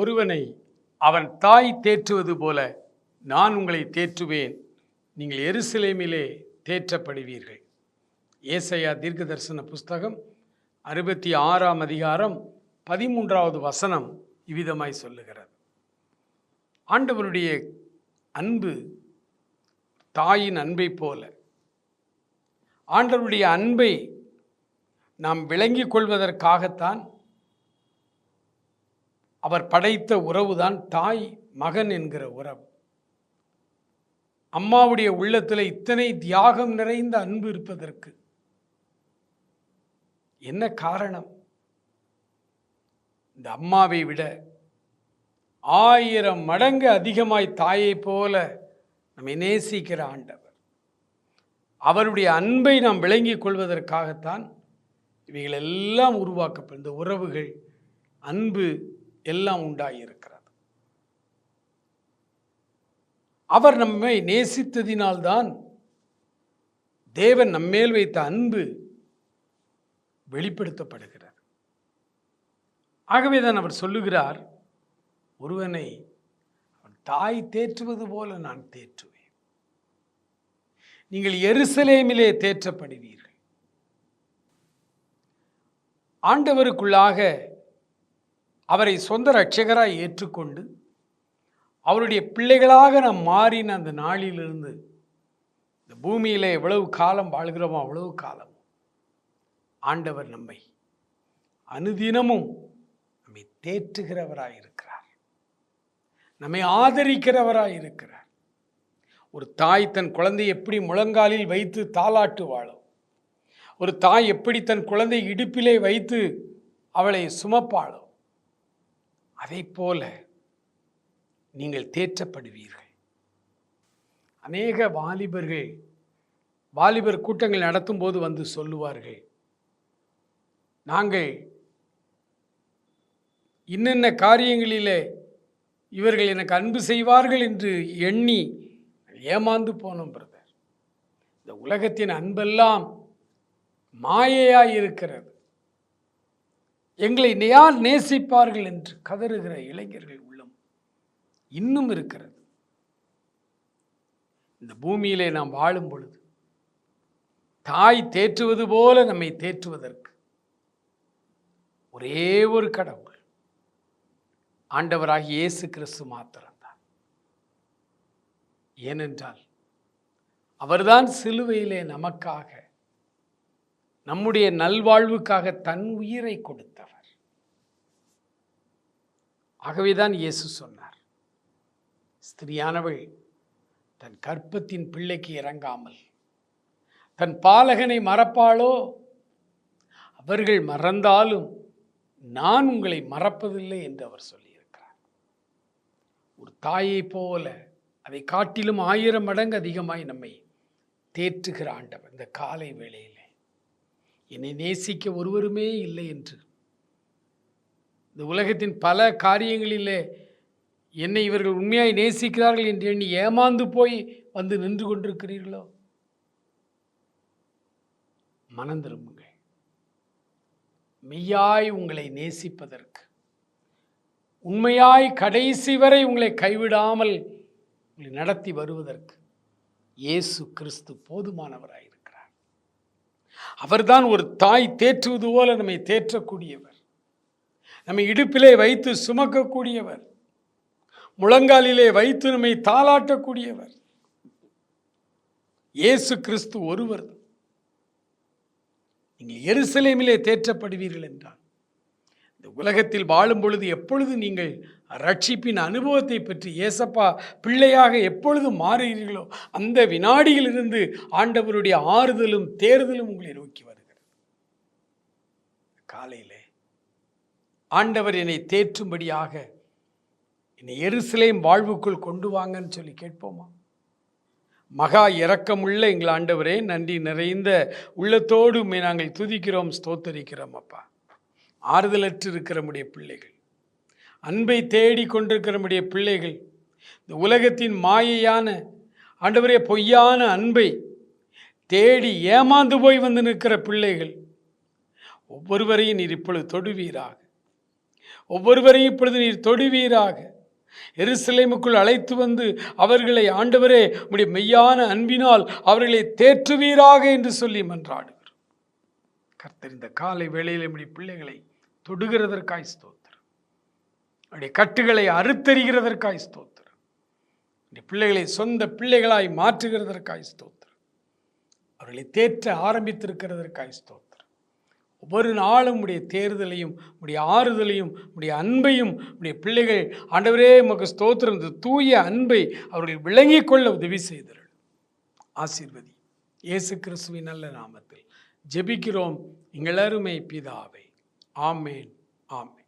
ஒருவனை அவன் தாய் தேற்றுவது போல நான் உங்களை தேற்றுவேன். நீங்கள் எருசலேமிலே தேற்றப்படுவீர்கள். ஏசையா தீர்க்க தரிசன புஸ்தகம் அறுபத்தி ஆறாம் அதிகாரம் பதிமூன்றாவது வசனம் இவ்விதமாய் சொல்லுகிறது. ஆண்டவருடைய அன்பு தாயின் அன்பை போல. ஆண்டவருடைய அன்பை நாம் விளங்கிக் கொள்வதற்காகத்தான் அவர் படைத்த உறவுதான் தாய் மகன் என்கிற உறவு. அம்மாவுடைய உள்ளத்தில் இத்தனை தியாகம் நிறைந்த அன்பு இருப்பதற்கு என்ன காரணம்? இந்த அம்மாவை விட ஆயிரம் மடங்கு அதிகமாய் தாயை போல நம்மை நேசிக்கிற ஆண்டவர். அவருடைய அன்பை நாம் விளங்கிக் கொள்வதற்காகத்தான் இவைகள் எல்லாம் உருவாக்கப்படும். இந்த உறவுகள் அன்பு எல்லாம் உண்டாயிருக்கிறது. அவர் நம்மை நேசித்ததினால்தான் தேவன் நம்மேல் வைத்த அன்பு வெளிப்படுத்தப்படுகிறார் ஆகவே தான் அவர் சொல்லுகிறார் ஒருவனை அவன் தாய் தேற்றுவது போல நான் தேற்றுவேன். நீங்கள் எருசலேமிலே தேற்றப்படுவீர்கள். ஆண்டவருக்குள்ளாக அவரை சொந்த ரட்சகராக ஏற்றுக்கொண்டு அவருடைய பிள்ளைகளாக நாம் மாறின அந்த நாளிலிருந்து இந்த பூமியில் எவ்வளவு காலம் வாழ்கிறோமோ அவ்வளவு காலம். ஆண்டவர் நம்மை அனுதினமும் நம்மை தேற்றுகிறவராக இருக்கிறார். நம்மை ஆதரிக்கிறவராக இருக்கிறார். ஒரு தாய் தன் குழந்தை எப்படி முழங்காலில் வைத்து தாளாட்டு வாழும் ஒரு தாய் எப்படி தன் குழந்தை இடுப்பிலே வைத்து அவளை சுமப்பாளோ அதை போல நீங்கள் தேற்றப்படுவீர்கள். அநேக வாலிபர்கள் வாலிபர் கூட்டங்கள் நடத்தும் போது வந்து சொல்லுவார்கள் நாங்கள் இன்னென்ன காரியங்களில் இவர்கள் எனக்கு அன்பு செய்வார்கள் என்று எண்ணி ஏமாந்து போனோம் பிரதர். இந்த உலகத்தின் அன்பெல்லாம் மாயையாக இருக்கிறது எங்களை யார் நேசிப்பார்கள் என்று கதறுகிற இளைஞர்கள் உள்ளம் இன்னும் இருக்கிறது. இந்த பூமியிலே நாம் வாழும் பொழுது தாய் தேற்றுவது போல நம்மை தேற்றுவதற்கு ஒரே ஒரு கடவுள் ஆண்டவராகி இயேசு கிறிஸ்து மாத்திரம்தான். ஏனென்றால் அவர்தான் சிலுவையிலே நமக்காக நம்முடைய நல்வாழ்வுக்காக தன் உயிரை கொடுத்தவர். ஆகவேதான் இயேசு சொன்னார் ஸ்திரியானவள் தன் கற்பத்தின் பிள்ளைக்கு இறங்காமல் தன் பாலகனை மறப்பாளோ? அவர்கள் மறந்தாலும் நான் உங்களை மறப்பதில்லை என்று அவர் சொல்லியிருக்கிறார். ஒரு தாயை போல அதை காட்டிலும் ஆயிரம் மடங்கு அதிகமாய் நம்மை தேற்றுகிற ஆண்டவர் இந்த காலை வேளையில். என்னை நேசிக்க ஒருவருமே இல்லை என்று. இந்த உலகத்தின் பல காரியங்களிலே என்னை இவர்கள் உண்மையாய் நேசிக்கிறார்கள் என்று எண்ணி ஏமாந்து போய் வந்து நின்று கொண்டிருக்கிறீர்களோ? மனம் திரும்புங்கள். மெய்யாய் உங்களை நேசிப்பதற்கு உண்மையாய் கடைசி வரை உங்களை கைவிடாமல் உங்களை நடத்தி வருவதற்கு இயேசு கிறிஸ்து போதுமானவராயிருக்கிறார் அவர்தான் ஒரு தாய் தேற்றுவது போல நம்மை தேற்றக்கூடியவர். நம்மை இடுப்பிலே வைத்து சுமக்கக்கூடியவர். முழங்காலிலே வைத்து நம்மை தாளாட்டக்கூடியவர். இயேசு கிறிஸ்து ஒருவர். நீங்கள் எருசலேமிலே தேற்றப்படுவீர்கள் என்றால் இந்த உலகத்தில் வாழும் பொழுது எப்பொழுது நீங்கள் ரட்சிப்பின் அனுபவத்தை பற்றி ஏசப்பா பிள்ளையாக எப்பொழுது மாறுகிறீர்களோ அந்த வினாடியிலிருந்து ஆண்டவருடைய ஆறுதலும் தேர்தலும் உங்களை நோக்கி வருகிறது. காலையிலே ஆண்டவர் என்னை தேற்றும்படியாக என்னை எருசலேம் வாழ்வுக்குள் கொண்டு வாங்கன்னு சொல்லி கேட்போமா? மகா இரக்கமுள்ள எங்கள் ஆண்டவரே நன்றி நிறைந்த உள்ளத்தோடு நாங்கள் துதிக்கிறோம் ஸ்தோத்தரிக்கிறோம் அப்பா. ஆறுதலற்று இருக்கிற நம்முடைய பிள்ளைகள். அன்பை தேடி கொண்டிருக்கிற நம்முடைய பிள்ளைகள். இந்த உலகத்தின் மாயையான ஆண்டவரே பொய்யான அன்பை தேடி ஏமாந்து போய் வந்து நிற்கிற பிள்ளைகள். ஒவ்வொருவரையும் நீர் இப்பொழுது தொடுவீராக. ஒவ்வொருவரையும் இப்பொழுது நீர் தொடுவீராக. எருசலேமுக்குள் அழைத்து வந்து அவர்களை ஆண்டவரே உடைய மெய்யான அன்பினால் அவர்களை தேற்றுவீராக என்று சொல்லி மன்றாடு. கர்த்தர் இந்த காலை வேளையில் இப்படி பிள்ளைகளை தொடுகிறதற்காய் ஸ்தோத்திரம். அவருடைய கட்டுகளை அறுத்தறிகிறதற்காய் ஸ்தோத்திரம். நம்முடைய பிள்ளைகளை சொந்த பிள்ளைகளாய் மாற்றுகிறதற்காய் ஸ்தோத்திரம். அவர்களை தேற்ற ஆரம்பித்திருக்கிறதற்காய் ஸ்தோத்திரம். ஒவ்வொரு நாளும் உடைய தேர்தலையும் உடைய ஆறுதலையும் உடைய அன்பையும் உடைய பிள்ளைகள் ஆண்டவரே உமக்கு ஸ்தோத்திரம். இந்த தூய அன்பை அவர்கள் விளங்கிக் கொள்ள உதவி செய்தார்கள் ஆசீர்வதி. இயேசு கிறிஸ்துவின் நல்ல நாமத்தில். ஜெபிக்கிறோம். எங்கள் பிதாவை. ஆமேன். ஆமேன்.